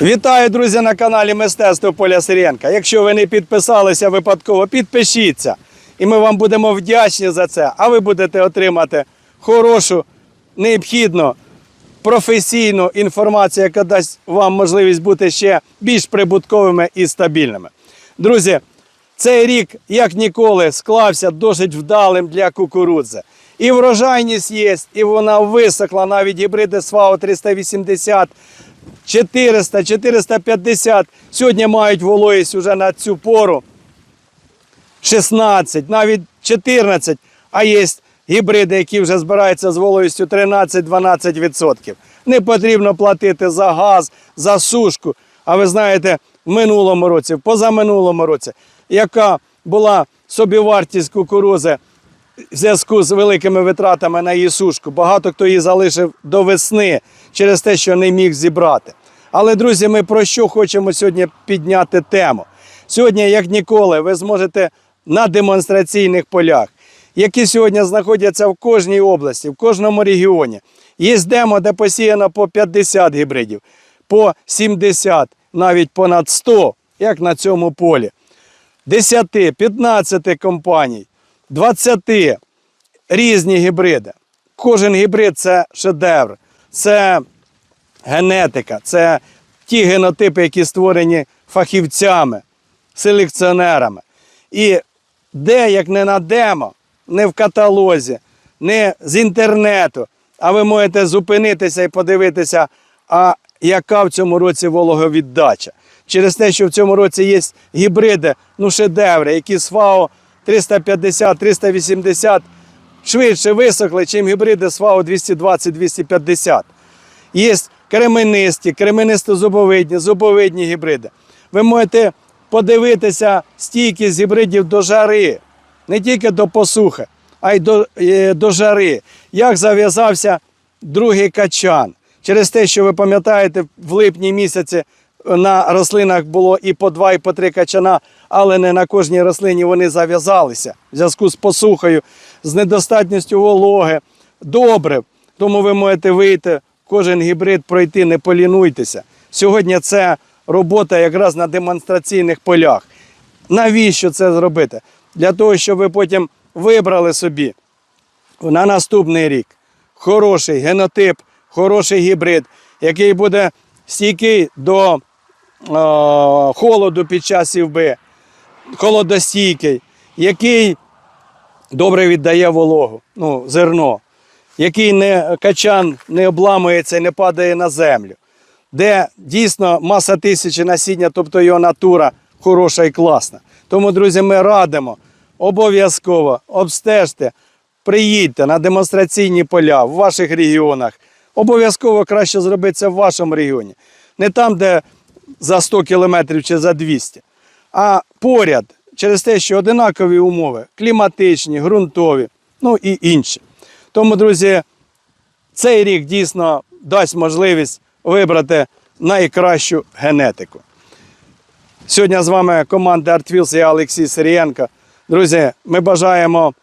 Вітаю, друзі, на каналі Мистецтво Поля Сиренка. Якщо ви не підписалися випадково, підпишіться. І ми вам будемо вдячні за це. А ви будете отримати хорошу, необхідну, професійну інформацію, яка дасть вам можливість бути ще більш прибутковими і стабільними. Друзі, цей рік, як ніколи, склався досить вдалим для кукурудзи. І врожайність є, і вона висохла. Навіть гібриди СВАО 380 400, 450 сьогодні мають вологість вже на цю пору 16, навіть 14, а є гібриди, які вже збираються з вологістю 13-12%. Не потрібно платити за газ, за сушку. А ви знаєте, в минулому році, в позаминулому році, яка була собівартість кукурузи в зв'язку з великими витратами на її сушку. Багато хто її залишив до весни через те, що не міг зібрати. Але, друзі, ми про що хочемо сьогодні підняти тему? Сьогодні, як ніколи, ви зможете на демонстраційних полях, які сьогодні знаходяться в кожній області, в кожному регіоні. Є демо, де посіяно по 50 гібридів, по 70, навіть понад 100, як на цьому полі. 10, 15 компаній, 20 різні гібриди. Кожен гібрид це шедевр, це генетика, це ті генотипи, які створені фахівцями, селекціонерами. І де, як не на демо, не в каталозі, не з інтернету, а ви можете зупинитися і подивитися, а яка в цьому році вологовіддача. Через те, що в цьому році є гібриди, ну шедеври, які з ФАО 350-380 швидше висохли, чим гібриди ФАО 220-250. Є кременисті, кременисто-зубовидні, зубовидні гібриди. Ви можете подивитися стійкість гібридів до жари, не тільки до посухи, а й до, е, до жари. Як зав'язався другий качан. Через те, що ви пам'ятаєте, в липні місяці на рослинах було і по два, і по три качана, але не на кожній рослині вони зав'язалися в зв'язку з посухою, з недостатністю вологи. Добре, тому ви можете вийти, кожен гібрид пройти, не полінуйтеся. Сьогодні це робота якраз на демонстраційних полях. Навіщо це зробити? Для того, щоб ви потім вибрали собі на наступний рік хороший генотип, хороший гібрид, який буде стійкий до холоду під час сівби, холодостійкий, який добре віддає вологу, ну, зерно, який не качан не обламується і не падає на землю, де дійсно маса тисячі насіння, тобто його натура хороша і класна. Тому, друзі, ми радимо обов'язково обстежте, приїдьте на демонстраційні поля в ваших регіонах. Обов'язково краще зробити це в вашому регіоні. Не там, де за 100 кілометрів чи за 200, а поряд через те, що одинакові умови кліматичні, ґрунтові, ну і інші. Тому, друзі, цей рік дійсно дасть можливість вибрати найкращу генетику. Сьогодні з вами команда ArtWheels я Олексій Сирієнко. Друзі, ми бажаємо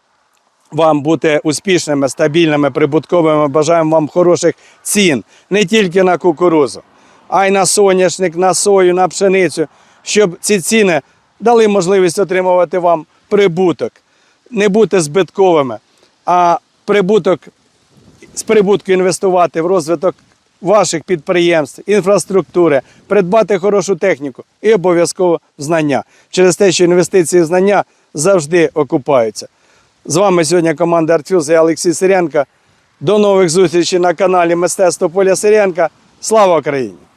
вам бути успішними, стабільними, прибутковими. Бажаємо вам хороших цін не тільки на кукурузу, а й на соняшник, на сою, на пшеницю, щоб ці ціни дали можливість отримувати вам прибуток, не бути збитковими, а прибуток з прибутку інвестувати в розвиток ваших підприємств, інфраструктури, придбати хорошу техніку і обов'язково знання. Через те, що інвестиції в знання завжди окупаються. З вами сьогодні команда Артфюз і Олексій Сиренко. До нових зустрічей на каналі Мистецтво Поля Сиренка. Слава Україні!